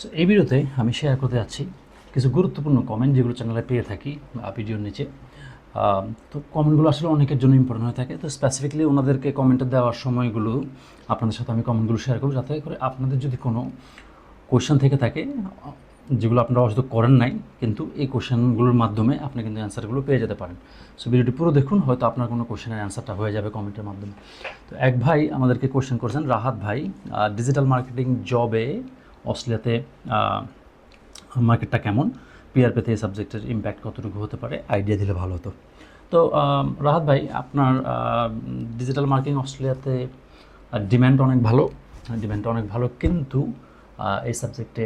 So এই ভিডিওতে আমি শেয়ার করতে যাচ্ছি কিছু গুরুত্বপূর্ণ কমেন্ট যেগুলো চ্যানেলে পেয়ে থাকি ভিডিওর নিচে। তো কমেন্টগুলো আসলে অনেকের জন্য ইম্পর্টেন্ট হয়ে থাকে। তো স্পেসিফিকলি ওনাদেরকে কমেন্টে দেওয়ার সময়গুলো আপনাদের সাথে আমি কমেন্টগুলো শেয়ার করব যাতে করে আপনাদের যদি কোনো কোয়েশ্চেন থেকে থাকে, যেগুলো আপনারা হয়তো করেন নাই, কিন্তু এই কোয়েশ্চেনগুলোর মাধ্যমে আপনি কিন্তু অ্যান্সারগুলো পেয়ে যেতে পারেন। সো ভিডিওটি পুরো দেখুন, হয়তো আপনার কোনো কোয়েশ্চেনের অ্যান্সারটা হয়ে যাবে কমেন্টের মাধ্যমে। তো এক ভাই আমাদেরকে কোয়েশ্চেন করেছেন, রাহাত ভাই ডিজিটাল মার্কেটিং জবে অস্ট্রেলিয়াতে মার্কেটটা কেমন? পিআর পেতে এই সাবজেক্টের ইম্প্যাক্ট কতটুকু হতে পারে? আইডিয়া দিলে ভালো হতো। তো রাহাত ভাই, আপনার ডিজিটাল মার্কেটিং অস্ট্রেলিয়াতে ডিম্যান্ড অনেক ভালো। ডিম্যান্ড অনেক ভালো, কিন্তু এই সাবজেক্টে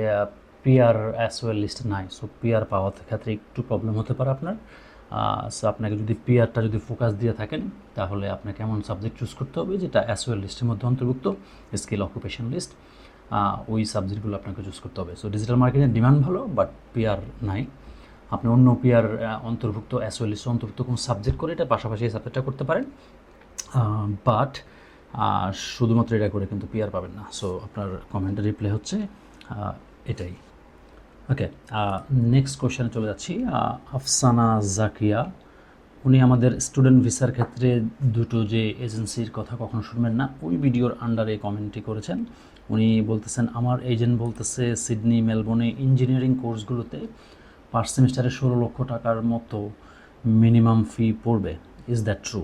পিআর অ্যাজ ওয়েল লিস্ট নাই। সো পিআর পাওয়ার ক্ষেত্রে একটু প্রবলেম হতে পারে আপনার। সো আপনাকে যদি পিআরটা যদি ফোকাস দিয়ে থাকেন, তাহলে আপনাকে এমন সাবজেক্ট চুজ করতে হবে যেটা অ্যাজ ওয়েল লিস্টের মধ্যে অন্তর্ভুক্ত স্কিল অকুপেশন লিস্ট ওই সাবজেক্টগুলো আপনাকে চুজ করতে হবে। সো ডিজিটাল মার্কেটিংয়ের ডিমান্ড ভালো বাট পিআর নাই। আপনি অন্য পিআর অন্তর্ভুক্ত অ্যাজ ওয়েল অন্তর্ভুক্ত কোনো সাবজেক্ট করে এটা পাশাপাশি এই সাবজেক্টটা করতে পারেন। বাট শুধুমাত্র এটা করে কিন্তু পিআর পাবেন না। সো আপনার কমেন্টের রিপ্লাই হচ্ছে এটাই। ওকে নেক্সট কোশ্চেনে চলে যাচ্ছি। আফসানা জাকিয়া উনি আমাদের স্টুডেন্ট ভিসার ক্ষেত্রে দুটো যে এজেন্সির কথা কখনো শুনবেন না, ওই ভিডিওর আন্ডারে কমেন্টটি করেছেন। উনি বলতেছেন, আমার এজেন্ট বলতেছে সিডনি মেলবোর্নে ইঞ্জিনিয়ারিং কোর্সগুলোতে পার সেমিস্টারে ষোলো লক্ষ টাকার মতো মিনিমাম ফি পড়বে। ইজ দ্যাট ট্রু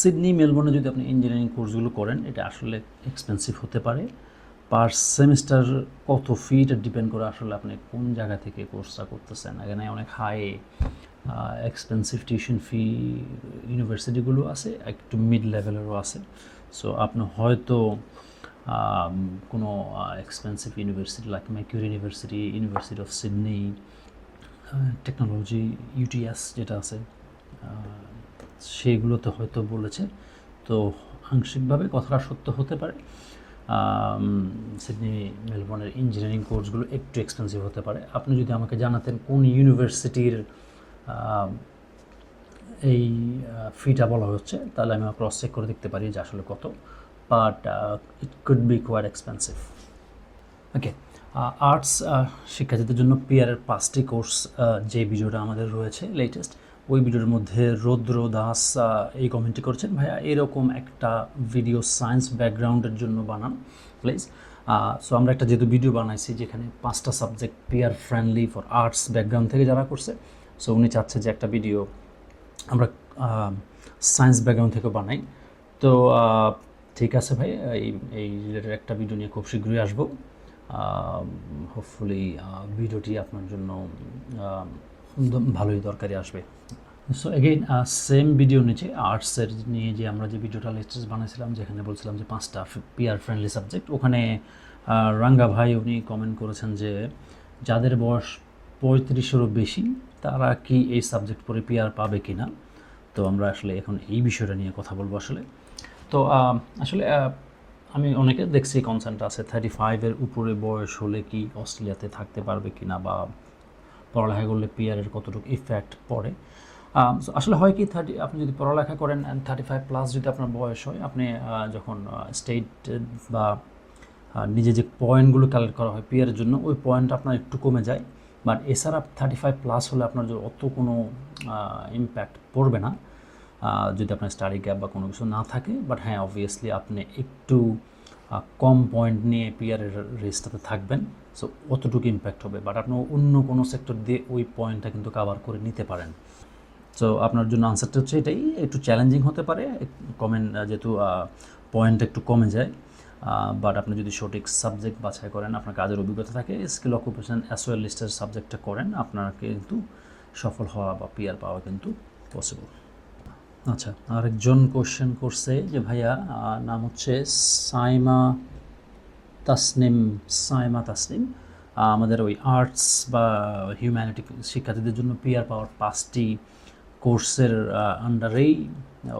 সিডনি মেলবোর্নে যদি আপনি ইঞ্জিনিয়ারিং কোর্সগুলো করেন, এটা আসলে এক্সপেন্সিভ হতে পারে। পার সেমিস্টার কত ফি এটা ডিপেন্ড করে আসলে আপনি কোন জায়গা থেকে কোর্সটা করতেছেন? এখানে অনেক হাই এক্সপেন্সিভ টিউশন ফি ইউনিভার্সিটিগুলো আছে একটু মিড লেভেলেরও আছে। সো আপনি হয়তো কোনো expensive university like Macquarie university university of Sydney technology UTS যেটা আছে আহ, সেগুলোতে হয়তো বলেছে। তো আংশিকভাবে কথাটা সত্য হতে পারে। সিডনি মেলবোর্নের ইঞ্জিনিয়ারিং কোর্সগুলো একটু এক্সপেন্সিভ হতে পারে। আপনি যদি আমাকে জানাতেন কোন ইউনিভার্সিটির এই ফিটা বলা হচ্ছে। তাহলে আমি ক্রস চেক করে দেখতে পারি যে আসলে কত। But it could be quite expensive okay arts শিক্ষার্থীদের জন্য পিয়ারের পাঁচটি কোর্স যে ভিডিওটা আমাদের রয়েছে লেটেস্ট ওই ভিডিওর মধ্যে রৌদ্র দাস এই কমেন্টটি করছেন। ভাইয়া, এরকম একটা ভিডিও সায়েন্স ব্যাকগ্রাউন্ডের জন্য বানান প্লিজ সো আমরা একটা যেহেতু ভিডিও বানাইছি, যেখানে পাঁচটা subject peer friendly for arts background থেকে যারা করছে সো উনি চাচ্ছে যে একটা ভিডিও আমরা সায়েন্স ব্যাকগ্রাউন্ড থেকে বানাই। তো ঠিক আছে ভাই, এই এই রিলেটেড একটা ভিডিও নিয়ে খুব শীঘ্রই আসব। হোপফুলি ভিডিওটি আপনার জন্য ভালোই দরকারি আসবে। সো এগেইন সেম ভিডিও নিচে আর্টসের নিয়ে যে আমরা যে ভিডিওটা লেটেস্ট বানাইছিলাম, যেখানে বলছিলাম যে পাঁচটা পিয়ার ফ্রেন্ডলি সাবজেক্ট ওখানে রাঙ্গা ভাই উনি কমেন্ট করেছেন যে, যাদের বয়স পঁয়ত্রিশেরও বেশি তারা কি এই সাবজেক্ট পড়ে পিয়ার পাবে কি না তো আমরা আসলে এখন এই বিষয়টা নিয়ে কথা বলব আসলে। তো আসলে আমি অনেকে দেখছি কনসার্নটা আছে থার্টি ফাইভের উপরে বয়স হলে কি অস্ট্রেলিয়াতে থাকতে পারবে কি না বা পড়ালেখা করলে পিয়ারের কতটুকু ইফেক্ট পড়ে? আসলে হয় কি থার্টি আপনি যদি পড়ালেখা করেন অ্যান্ড থার্টি ফাইভ প্লাস যদি আপনার বয়স হয়, আপনি যখন স্টেট বা নিজে যে পয়েন্টগুলো কালেক্ট করা হয় পিয়ারের জন্য, ওই পয়েন্ট আপনার একটু কমে যায়। বাট এছাড়া থার্টি ফাইভ প্লাস হলে আপনার যে অত কোনো ইম্প্যাক্ট পড়বে না। যদি আপনার স্টাডি গ্যাপ বা কোনো কিছু না থাকে। বাট হ্যাঁ অবভিয়াসলি আপনি একটু কম পয়েন্ট নিয়ে পিয়ারের রেসটাতে থাকবেন। সো অতটুকু ইম্প্যাক্ট হবে। বাট আপনি অন্য কোনো সেক্টর দিয়ে ওই পয়েন্টটা কিন্তু কাভার করে নিতে পারেন। সো আপনার জন্য আনসারটা হচ্ছে এটাই। একটু চ্যালেঞ্জিং হতে পারে। কমেন্ট যেহেতু পয়েন্ট একটু কমে যায়। বাট আপনি যদি সঠিক সাবজেক্ট বাছাই করেন, আপনার কাজের অভিজ্ঞতা থাকে স্কিল অকুপেশন অ্যাসওয়েল লিস্টের সাবজেক্টটা করেন, আপনাকে কিন্তু সফল হওয়া বা পিয়ার পাওয়া কিন্তু পসিবল আচ্ছা আরেকজন কোশ্চেন করছে যে, ভাইয়া নাম হচ্ছে সাইমা তাসনিম সাইমা তাসনিম। আমাদের ওই আর্টস বা হিউম্যানিটি শিক্ষার্থীদের জন্য পিয়ার পাওয়ার পাঁচটি কোর্সের আন্ডারেই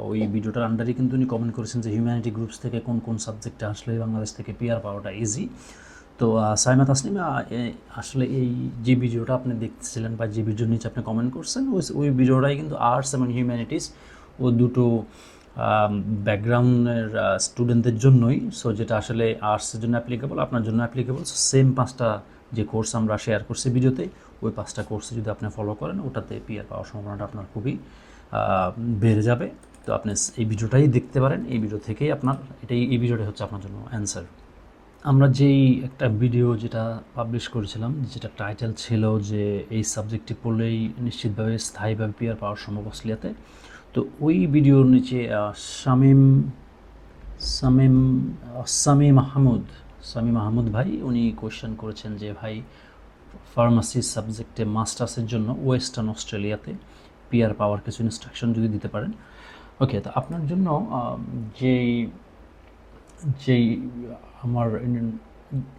ওই ভিডিওটার আন্ডারেই কিন্তু উনি কমেন্ট করেছেন যে হিউম্যানিটি গ্রুপস থেকে কোন কোন সাবজেক্টে আসলে বাংলাদেশ থেকে পিয়ার পাওয়াটা ইজি তো সাইমা এ- আসলে এই যে ভিডিওটা আপনি দেখতেছিলেন বা যে ভিডিওর নিচে আপনি কমেন্ট করছেন, ওই ওই ভিডিওটাই কিন্তু আর্টস এবং হিউম্যানিটিস ও দুটো ব্যাকগ্রাউন্ডের স্টুডেন্টদের জন্যই। সো যেটা আসলে আর্টসের জন্য অ্যাপ্লিকেবল আপনার জন্য অ্যাপ্লিকেবল সেম পাঁচটা যে কোর্স আমরা শেয়ার করছি ভিডিওতে ওই পাঁচটা কোর্সে যদি আপনি ফলো করেন ওটাতে পিআর পাওয়ার সম্ভাবনাটা আপনার খুবই বেড়ে যাবে। তো আপনি এই ভিডিওটাই দেখতে পারেন এই ভিডিও থেকেই আপনার এটাই এই ভিডিওটাই হচ্ছে আপনার জন্য অ্যান্সার আমরা যেই একটা ভিডিও যেটা পাবলিশ করেছিলাম যেটা টাইটেল ছিল যে এই সাবজেক্টটি পড়লেই নিশ্চিতভাবে স্থায়ীভাবে পিয়ার পাওয়ার সম্ভব অস্ট্রেলিয়াতে। তো ওই ভিডিওর নিচে শামিম শামীম আহ, মাহমুদ সামি মাহমুদ ভাই, উনি কোয়েশ্চেন করেছেন যে, ভাই ফার্মাসি সাবজেক্টে মাস্টার্সের জন্য ওয়েস্টার্ন অস্ট্রেলিয়াতে পিয়ার পাওয়ার কিছু ইনস্ট্রাকশন যদি দিতে পারেন। ওকে তো আপনার জন্য যেই যেই আমার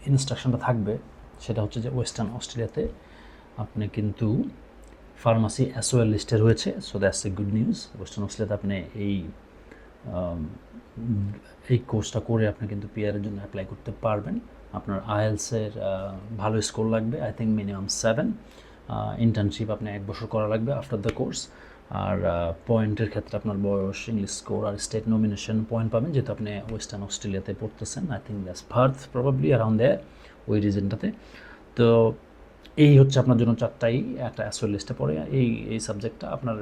ইনস্ট্রাকশনটা থাকবে, সেটা হচ্ছে যে ওয়েস্টার্ন অস্ট্রেলিয়াতে আপনি কিন্তু ফার্মাসি অ্যাসোয়েল লিস্টে রয়েছে so that's a good news western অস্ট্রেলিয়াতে আপনি এই এই কোর্সটা করে আপনি কিন্তু পিআরের জন্য অ্যাপ্লাই করতে পারবেন। আপনার আইএলসের ভালো স্কোর লাগবে I think minimum seven internship আপনি এক বছর করা লাগবে আফটার দ্য কোর্স আর পয়েন্টের ক্ষেত্রে আপনার বয়স ইংলিশ স্কোর আর স্টেট নমিনেশন পয়েন্ট পাবেন, যেহেতু আপনি ওয়েস্টার্ন অস্ট্রেলিয়াতে পড়তেছেন। I think that's Perth probably around দেয় ওই রিজনটাতে তো এই হচ্ছে আপনার জন্য চারটাই, একটা অ্যাসোয়াল লিস্টে পড়ে। এই এই সাবজেক্টটা আপনার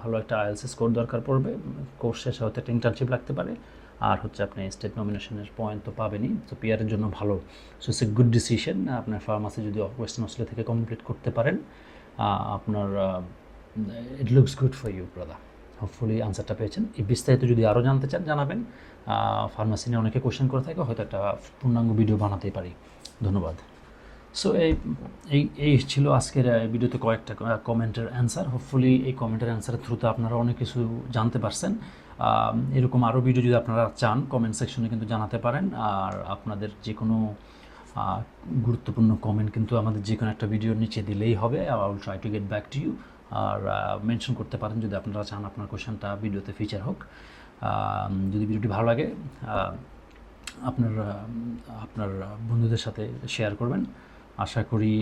ভালো একটা আইএলসি স্কোর দরকার পড়বে। কোর্স শেষে হয়তো একটা ইন্টার্নশিপ লাগতে পারে। আর হচ্ছে আপনি স্টেট নমিনেশনের পয়েন্ট তো পাবেনই। তো পিআরের জন্য ভালো। So it's a good decision আপনার ফার্মাসি যদি ওয়েস্টার্ন অস্ট্রেলিয়া থেকে কমপ্লিট করতে পারেন আপনার it looks good for you brother hopefully আনসারটা পেয়েছেন। এই বিস্তারিত যদি আরও জানতে চান, জানাবেন। ফার্মাসি নিয়ে অনেকে কোশ্চেন করে থাকে। হয়তো একটা পূর্ণাঙ্গ ভিডিও বানাতেই পারি। ধন্যবাদ। সো এই এই এই ছিল আজকের ভিডিওতে কয়েকটা কমেন্টের অ্যান্সার হোপফুলি এই কমেন্টের অ্যান্সারের থ্রুতে আপনারা অনেক কিছু জানতে পারছেন। এরকম আরও ভিডিও যদি আপনারা চান কমেন্ট সেকশনে কিন্তু জানাতে পারেন। আর আপনাদের যে কোনো গুরুত্বপূর্ণ কমেন্ট কিন্তু আমাদের যে কোনো একটা ভিডিওর নিচে দিলেই হবে। I will try to get back to you R mention করতে পারেন যদি আপনারা চান আপনার কোশ্চেনটা ভিডিওতে ফিচার হোক। যদি ভিডিওটি ভালো লাগে আপনার আপনার বন্ধুদের সাথে শেয়ার করবেন। আশা করি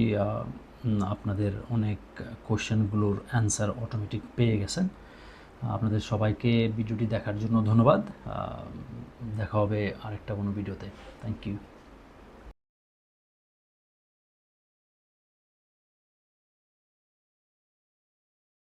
আপনাদের অনেক কোশ্চেনগুলোর অ্যান্সার অটোমেটিক পেয়ে গেছেন। আপনাদের সবাইকে ভিডিওটি দেখার জন্য ধন্যবাদ। দেখা হবে আরেকটা কোনো ভিডিওতে। Thank you